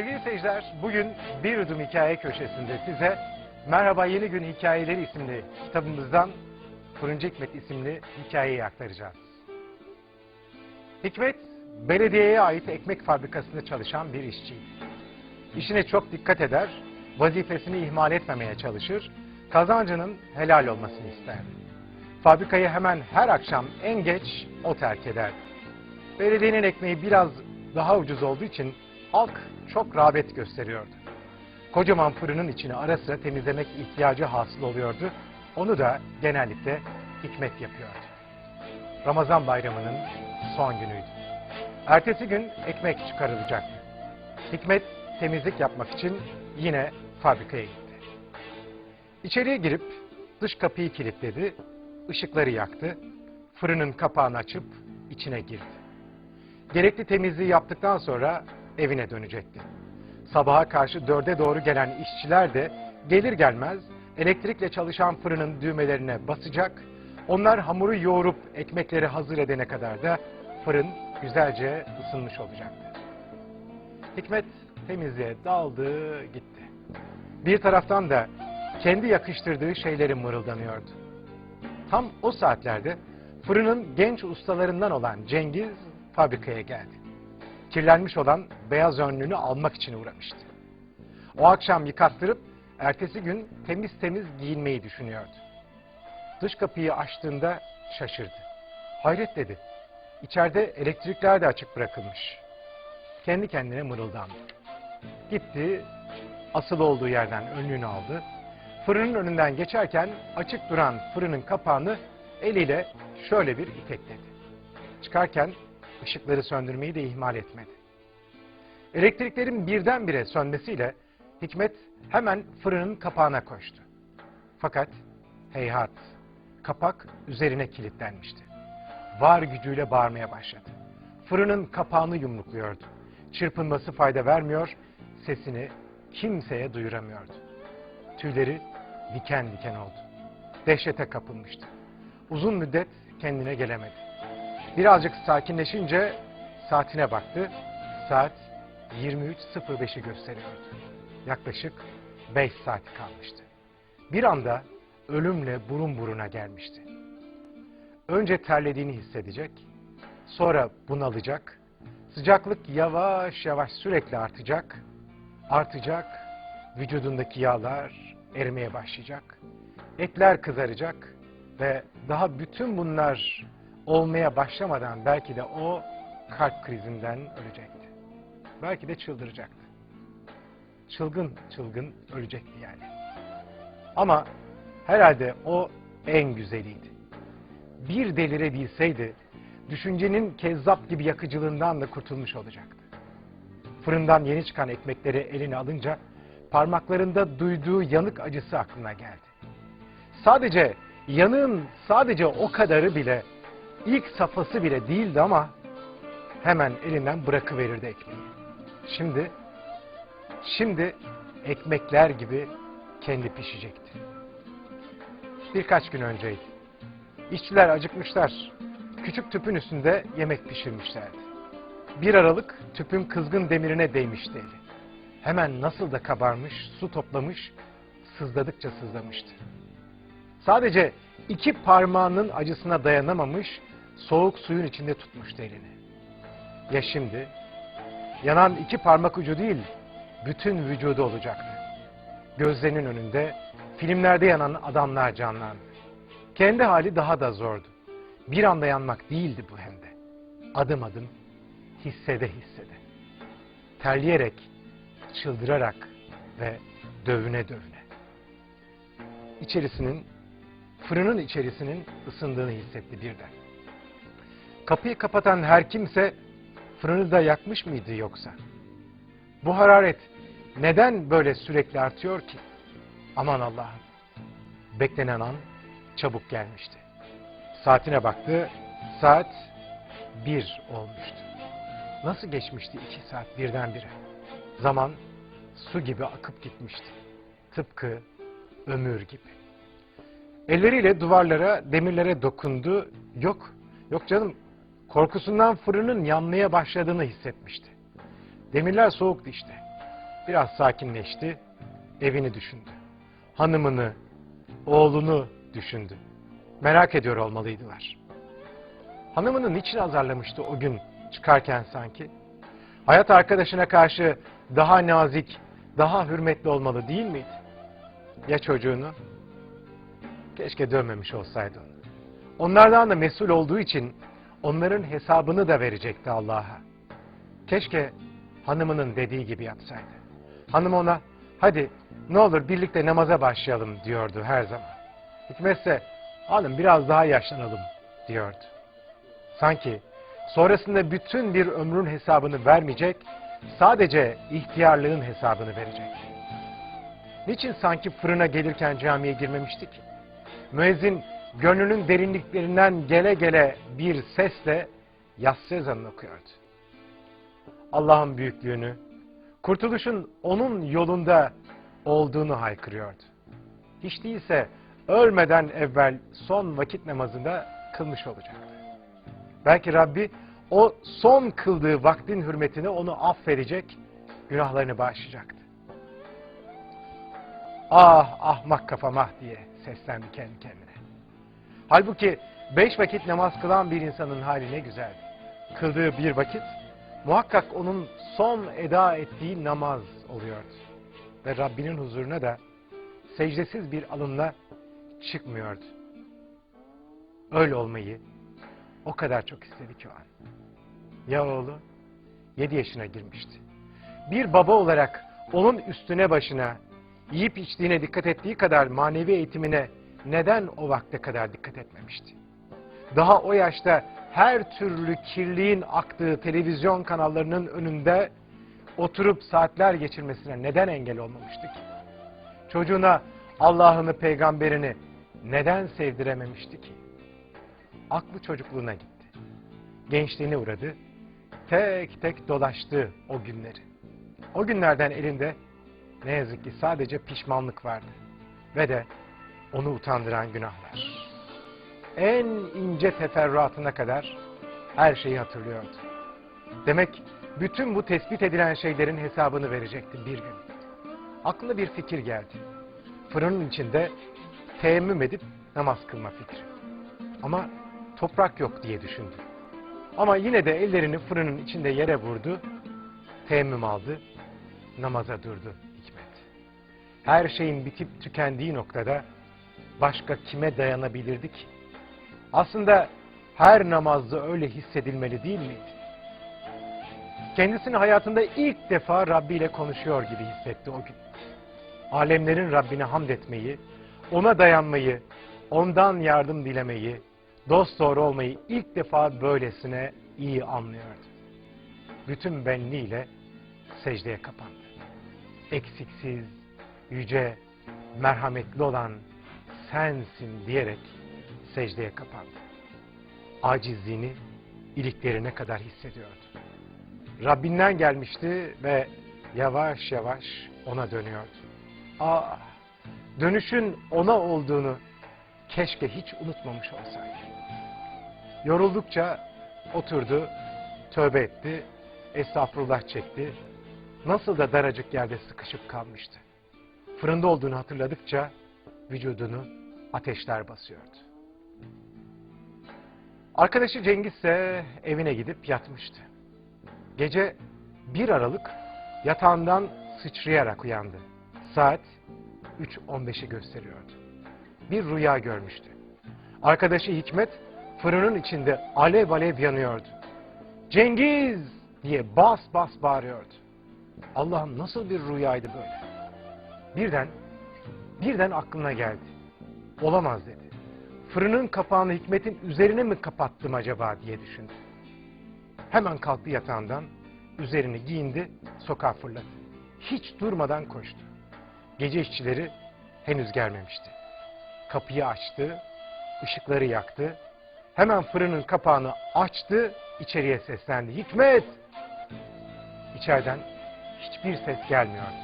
Sevgili seyirciler, bugün Bir Yudum Hikaye Köşesi'nde size Merhaba Yeni Gün Hikayeleri isimli kitabımızdan Fırıncı Hikmet isimli hikayeyi aktaracağız. Hikmet, belediyeye ait ekmek fabrikasında çalışan bir işçiydi. İşine çok dikkat eder, vazifesini ihmal etmemeye çalışır, kazancının helal olmasını isterdi. Fabrikayı hemen her akşam en geç o terk ederdi. Belediyenin ekmeği biraz daha ucuz olduğu için halk çok rağbet gösteriyordu. Kocaman fırının içini ara sıra temizlemek ihtiyacı hasıl oluyordu. Onu da genellikle Hikmet yapıyordu. Ramazan bayramının son günüydü. Ertesi gün ekmek çıkarılacaktı. Hikmet temizlik yapmak için yine fabrikaya gitti. İçeriye girip dış kapıyı kilitledi, ışıkları yaktı, fırının kapağını açıp içine girdi. Gerekli temizliği yaptıktan sonra evine dönecekti. Sabaha karşı dörde doğru gelen işçiler de gelir gelmez elektrikle çalışan fırının düğmelerine basacak, onlar hamuru yoğurup ekmekleri hazır edene kadar da fırın güzelce ısınmış olacaktı. Hikmet temizliğe daldı gitti. Bir taraftan da kendi yakıştırdığı şeyleri mırıldanıyordu. Tam o saatlerde fırının genç ustalarından olan Cengiz fabrikaya geldi. Kirlenmiş olan beyaz önlüğünü almak için uğramıştı. O akşam yıkattırıp ertesi gün temiz temiz giyinmeyi düşünüyordu. Dış kapıyı açtığında şaşırdı. Hayret dedi. İçeride elektrikler de açık bırakılmış. Kendi kendine mırıldandı. Gitti, asılı olduğu yerden önlüğünü aldı. Fırının önünden geçerken açık duran fırının kapağını eliyle şöyle bir itekledi. Çıkarken ışıkları söndürmeyi de ihmal etmedi. Elektriklerin birdenbire sönmesiyle Hikmet hemen fırının kapağına koştu. Fakat heyhat, kapak üzerine kilitlenmişti. Var gücüyle bağırmaya başladı. Fırının kapağını yumrukluyordu. Çırpınması fayda vermiyor, sesini kimseye duyuramıyordu. Tüyleri diken diken oldu. Dehşete kapılmıştı. Uzun müddet kendine gelemedi. Birazcık sakinleşince saatine baktı. Saat 23.05'i gösteriyordu. Yaklaşık 5 saati kalmıştı. Bir anda ölümle burun buruna gelmişti. Önce terlediğini hissedecek, sonra bunalacak, sıcaklık yavaş yavaş sürekli artacak, artacak, vücudundaki yağlar erimeye başlayacak, etler kızaracak ve daha bütün bunlar olmaya başlamadan belki de o kalp krizinden ölecekti. Belki de çıldıracaktı. Çılgın çılgın ölecekti yani. Ama herhalde o en güzeliydi. Bir delirebilseydi düşüncenin kezzap gibi yakıcılığından da kurtulmuş olacaktı. Fırından yeni çıkan ekmekleri eline alınca parmaklarında duyduğu yanık acısı aklına geldi. Sadece yanığın sadece o kadarı bile ilk safhası bile değildi ama hemen elinden bırakıverirdi ekmeği. Şimdi, şimdi ekmekler gibi kendi pişecekti. Birkaç gün önceydi. İşçiler acıkmışlar. Küçük tüpün üstünde yemek pişirmişlerdi. Bir aralık tüpün kızgın demirine değmişti eli. Hemen nasıl da kabarmış, su toplamış, sızladıkça sızlamıştı. Sadece iki parmağının acısına dayanamamış, soğuk suyun içinde tutmuştu elini. Ya şimdi? Yanan iki parmak ucu değil, bütün vücudu olacaktı. Gözlerinin önünde filmlerde yanan adamlar canlandı. Kendi hali daha da zordu. Bir anda yanmak değildi bu hem de. Adım adım, hissede hissede. Terleyerek, çıldırarak ve dövüne dövüne. İçerisinin, fırının içerisinin ısındığını hissetti birden. Kapıyı kapatan her kimse fırını da yakmış mıydı yoksa? Bu hararet neden böyle sürekli artıyor ki? Aman Allah'ım. Beklenen an çabuk gelmişti. Saatine baktı. Saat bir olmuştu. Nasıl geçmişti iki saat birdenbire? Zaman su gibi akıp gitmişti. Tıpkı ömür gibi. Elleriyle duvarlara, demirlere dokundu. Yok, yok canım. Korkusundan fırının yanmaya başladığını hissetmişti. Demirler soğuktu işte. biraz sakinleşti, evini düşündü. Hanımını, oğlunu düşündü. Merak ediyor olmalıydılar. Hanımını niçin azarlamıştı o gün çıkarken sanki? Hayat arkadaşına karşı daha nazik, daha hürmetli olmalı değil miydi? Ya çocuğunu? Keşke dövmemiş olsaydı. Onlardan da mesul olduğu için onların hesabını da verecekti Allah'a. Keşke hanımının dediği gibi yapsaydı. Hanım ona hadi ne olur birlikte namaza başlayalım diyordu her zaman. Hikmetse hanım biraz daha yaşlanalım diyordu. Sanki sonrasında bütün bir ömrün hesabını vermeyecek, sadece ihtiyarlığın hesabını verecek. Niçin sanki fırına gelirken camiye girmemişti ki? Müezzin gönlünün derinliklerinden gele gele bir sesle yatsı ezanını okuyordu. Allah'ın büyüklüğünü, kurtuluşun onun yolunda olduğunu haykırıyordu. Hiç değilse ölmeden evvel son vakit namazında kılmış olacaktı. Belki Rabbi o son kıldığı vaktin hürmetine onu affedecek, günahlarını bağışlayacaktı. Ah ahmak kafam ah diye seslendi kendi kendine. Halbuki beş vakit namaz kılan bir insanın hali ne güzeldi. Kıldığı bir vakit muhakkak onun son eda ettiği namaz oluyordu. Ve Rabbinin huzuruna da secdesiz bir alınla çıkmıyordu. Öyle olmayı o kadar çok istedi ki o an. Ya oğlu? Yedi yaşına girmişti. Bir baba olarak onun üstüne başına, yiyip içtiğine dikkat ettiği kadar manevi eğitimine neden o vakte kadar dikkat etmemişti? Daha o yaşta her türlü kirliğin aktığı televizyon kanallarının önünde oturup saatler geçirmesine neden engel olmamıştı ki? Çocuğuna Allah'ını, peygamberini neden sevdirememişti ki? Aklı çocukluğuna gitti. Gençliğine uğradı. Tek tek dolaştı o günleri. O günlerden elinde ne yazık ki sadece pişmanlık vardı. Ve de onu utandıran günahlar. En ince teferruatına kadar her şeyi hatırlıyordu. Demek bütün bu tespit edilen şeylerin hesabını verecekti bir gün. Aklına bir fikir geldi. Fırının içinde teyemmüm edip namaz kılma fikri. Ama toprak yok diye düşündü. Ama yine de ellerini fırının içinde yere vurdu, teyemmüm aldı, namaza durdu hikmet. Her şeyin bitip tükendiği noktada başka kime dayanabilirdi ki? Aslında her namazda öyle hissedilmeli değil miydi? Kendisini hayatında ilk defa Rabbi ile konuşuyor gibi hissetti o gün. Alemlerin Rabbine hamd etmeyi, ona dayanmayı, ondan yardım dilemeyi, dost doğru olmayı ilk defa böylesine iyi anlıyordu. Bütün benliğiyle secdeye kapandı. Eksiksiz, yüce, merhametli olan sensin diyerek secdeye kapandı. Acizliğini iliklerine kadar hissediyordu. Rabbinden gelmişti ve yavaş yavaş ona dönüyordu. Ah, dönüşün ona olduğunu keşke hiç unutmamış olsaydı. Yoruldukça oturdu, tövbe etti, estağfurullah çekti. Nasıl da daracık yerde sıkışıp kalmıştı. Fırında olduğunu hatırladıkça vücudunu ateşler basıyordu. Arkadaşı Cengiz ise evine gidip yatmıştı. Gece bir Aralık yatağından sıçrayarak uyandı. Saat 3.15'i gösteriyordu. Bir rüya görmüştü. Arkadaşı Hikmet fırının içinde alev alev yanıyordu. Cengiz diye bas bas bağırıyordu. Allah'ım nasıl bir rüyaydı böyle. Birden, birden aklına geldi. Olamaz dedi. Fırının kapağını Hikmet'in üzerine mi kapattım acaba diye düşündü. Hemen kalktı yatağından, üzerini giyindi, sokağa fırladı. Hiç durmadan koştu. Gece işçileri henüz gelmemişti. Kapıyı açtı, ışıkları yaktı. Hemen fırının kapağını açtı, içeriye seslendi. Hikmet! İçeriden hiçbir ses gelmiyordu.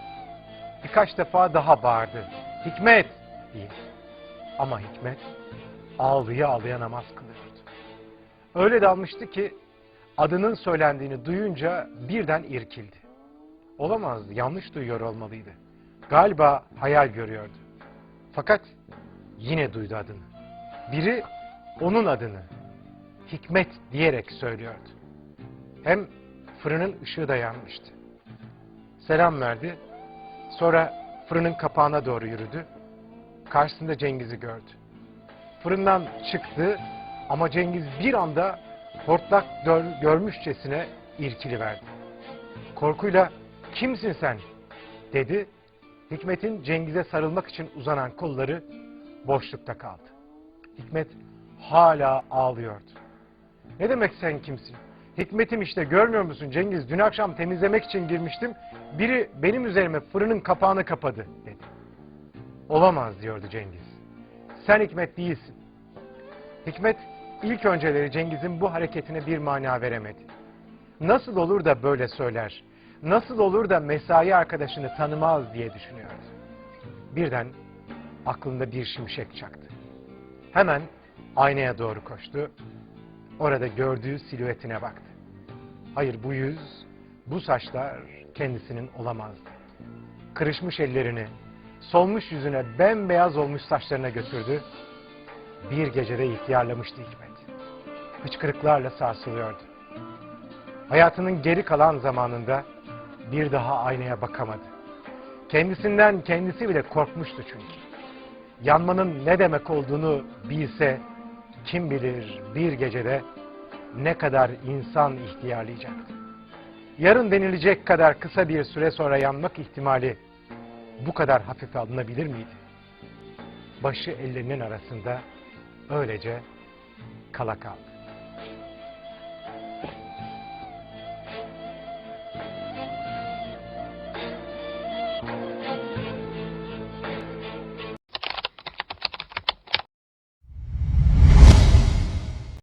Birkaç defa daha bağırdı. Hikmet! diye. Ama Hikmet ağlıya ağlıya namaz kılıyordu. Öyle dalmıştı ki adının söylendiğini duyunca birden irkildi. Olamazdı, yanlış duyuyor olmalıydı. Galiba hayal görüyordu. Fakat yine duydu adını. Biri onun adını Hikmet diyerek söylüyordu. Hem fırının ışığı da yanmıştı. Selam verdi. Sonra fırının kapağına doğru yürüdü. Karşısında Cengiz'i gördü. Fırından çıktı ama Cengiz bir anda hortlak gör- görmüşçesine irkili verdi. Korkuyla kimsin sen dedi. Hikmet'in Cengiz'e sarılmak için uzanan kolları boşlukta kaldı. Hikmet hala ağlıyordu. Ne demek sen kimsin? Hikmetim işte görmüyor musun Cengiz? Dün akşam temizlemek için girmiştim. Biri benim üzerime fırının kapağını kapadı dedi. Olamaz diyordu Cengiz. Sen Hikmet değilsin. Hikmet ilk önceleri Cengiz'in bu hareketine bir mana veremedi. Nasıl olur da böyle söyler? Nasıl olur da mesai arkadaşını tanımaz diye düşünüyordu. Birden aklında bir şimşek çaktı. Hemen aynaya doğru koştu. Orada gördüğü silüetine baktı. Hayır bu yüz, bu saçlar kendisinin olamazdı. Kırışmış ellerini, solmuş yüzüne, bembeyaz olmuş saçlarına götürdü. Bir gecede ihtiyarlamıştı Hikmet. Hıçkırıklarla sarsılıyordu. Hayatının geri kalan zamanında bir daha aynaya bakamadı. Kendisinden kendisi bile korkmuştu çünkü. Yanmanın ne demek olduğunu bilse kim bilir bir gecede ne kadar insan ihtiyarlayacaktı. Yarın denilecek kadar kısa bir süre sonra yanmak ihtimali bu kadar hafife alınabilir miydi? Başı ellerinin arasında öylece kala kaldı.